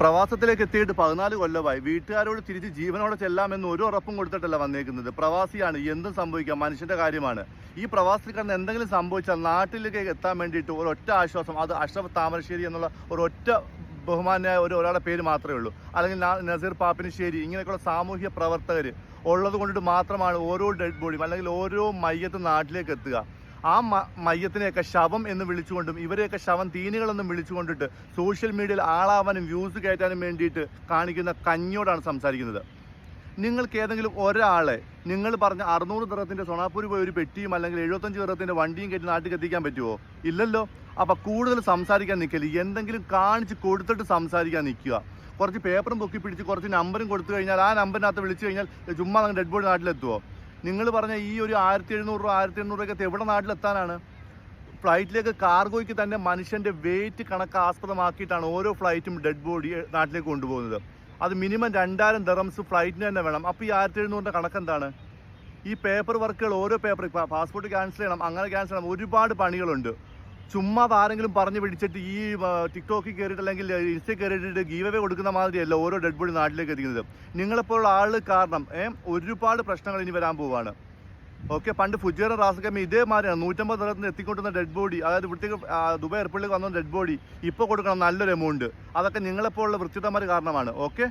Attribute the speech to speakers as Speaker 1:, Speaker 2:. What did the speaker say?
Speaker 1: പ്രവാസത്തിലേക്ക് എത്തിയിട്ട് പതിനാല് കൊല്ലമായി വീട്ടുകാരോട് തിരിച്ച് ജീവനോടെ ചെല്ലാമെന്ന് ഒരു ഉറപ്പും കൊടുത്തിട്ടല്ല വന്നേക്കുന്നത്. പ്രവാസിയാണ്. എന്തും സംഭവിക്കാം. മനുഷ്യന്റെ കാര്യമാണ്. ഈ പ്രവാസത്തിൽ കിടന്ന് എന്തെങ്കിലും സംഭവിച്ചാൽ നാട്ടിലേക്ക് എത്താൻ വേണ്ടിയിട്ട് ഒരൊറ്റ ആശ്വാസം അത് അഷ്റഫ് താമരശ്ശേരി എന്നുള്ള ഒരൊറ്റ ബഹുമാനായ ഒരു ഒരാളുടെ പേര് മാത്രമേ ഉള്ളൂ. അല്ലെങ്കിൽ നസീർ പാപ്പിനിശ്ശേരി ഇങ്ങനെയൊക്കെയുള്ള സാമൂഹ്യ പ്രവർത്തകർ ഉള്ളത് കൊണ്ടിട്ട് മാത്രമാണ് ഓരോ ഡെഡ് ബോഡിയും അല്ലെങ്കിൽ ഓരോ മയ്യത്തും നാട്ടിലേക്ക് എത്തുക. ആ മയ്യത്തിനെയൊക്കെ ശവം എന്ന് വിളിച്ചുകൊണ്ടും ഇവരെയൊക്കെ ശവം തീനികളെന്നും വിളിച്ചുകൊണ്ടിട്ട് സോഷ്യൽ മീഡിയയിൽ ആളാവാനും വ്യൂസ് കയറ്റാനും വേണ്ടിയിട്ട് കാണിക്കുന്ന കഞ്ഞോടാണ് സംസാരിക്കുന്നത്. നിങ്ങൾക്ക് ഏതെങ്കിലും ഒരാളെ നിങ്ങൾ പറഞ്ഞ അറുന്നൂറ് ദിറത്തിന്റെ സൊണാപ്പൂരി പോയ ഒരു പെട്ടിയും അല്ലെങ്കിൽ എഴുപത്തഞ്ച് ദിറത്തിന്റെ വണ്ടിയും കയറ്റി നാട്ടിൽ എത്തിക്കാൻ പറ്റുമോ ഇല്ലല്ലോ. അപ്പോൾ കൂടുതൽ സംസാരിക്കാൻ നിൽക്കൽ എന്തെങ്കിലും കാണിച്ച് കൊടുത്തിട്ട് സംസാരിക്കാൻ നിൽക്കുക. കുറച്ച് പേപ്പറും പൊക്കി പിടിച്ച് കുറച്ച് നമ്പറും കൊടുത്തു കഴിഞ്ഞാൽ ആ നമ്പറിനകത്ത് വിളിച്ചു കഴിഞ്ഞാൽ ചുമ്മാ ഡെഡ് ബോഡി നാട്ടിലെത്തുമോ നിങ്ങൾ പറഞ്ഞ ഈ ഒരു ആയിരത്തി എഴുന്നൂറ് രൂപ ആയിരത്തി എണ്ണൂറ് രൂപയ്ക്ക് എവിടെ നാട്ടിലെത്താനാണ്? ഫ്ലൈറ്റിലേക്ക് കാർഗോയ്ക്ക് തന്നെ മനുഷ്യന്റെ വെയിറ്റ് കണക്ക് ആസ്പദമാക്കിയിട്ടാണ് ഓരോ ഫ്ലൈറ്റും ഡെഡ് ബോഡി നാട്ടിലേക്ക് കൊണ്ടുപോകുന്നത്. അത് മിനിമം രണ്ടായിരം ദറംസ് ഫ്ലൈറ്റിന് തന്നെ വേണം. അപ്പോൾ ഈ ആയിരത്തി എഴുന്നൂറിന്റെ കണക്ക് എന്താണ്? ഈ പേപ്പർ വർക്കുകൾ ഓരോ പേപ്പർ പാസ്പോർട്ട് ക്യാൻസൽ ചെയ്യണം അങ്ങനെ ക്യാൻസൽ ചെയ്യണം. ഒരുപാട് പണികളുണ്ട്. ചുമ്മാ ആരെങ്കിലും പറഞ്ഞു പിടിച്ചിട്ട് ഈ ടിക്ടോക്കിൽ കയറിയിട്ട് അല്ലെങ്കിൽ ഇൻസ്റ്റയിൽ കയറിയിട്ട് ഗീവ് അവേ കൊടുക്കുന്ന മാതിരിയല്ല ഓരോ ഡെഡ് ബോഡി നാട്ടിലേക്ക് എത്തിക്കുന്നത്. നിങ്ങളെപ്പോലുള്ള ആൾ കാരണം ഒരുപാട് പ്രശ്നങ്ങൾ ഇനി വരാൻ പോവാണ്. ഓക്കെ പണ്ട് ഫുജേറ റാസക്കമ്മ ഇതേമാതിരിയാണ് നൂറ്റമ്പത് നിന്ന് എത്തിക്കൊണ്ടുന്ന ഡെഡ് ബോഡി അതായത് ഇവിടത്തേക്ക് ദുബായ് എയർപോർട്ടിലേക്ക് വന്ന ഡെഡ് ബോഡി ഇപ്പോൾ കൊടുക്കണം നല്ലൊരു എമൗണ്ട് അതൊക്കെ നിങ്ങളെപ്പോലുള്ള വൃത്തിതന്മാർ കാരണമാണ്. ഓക്കെ?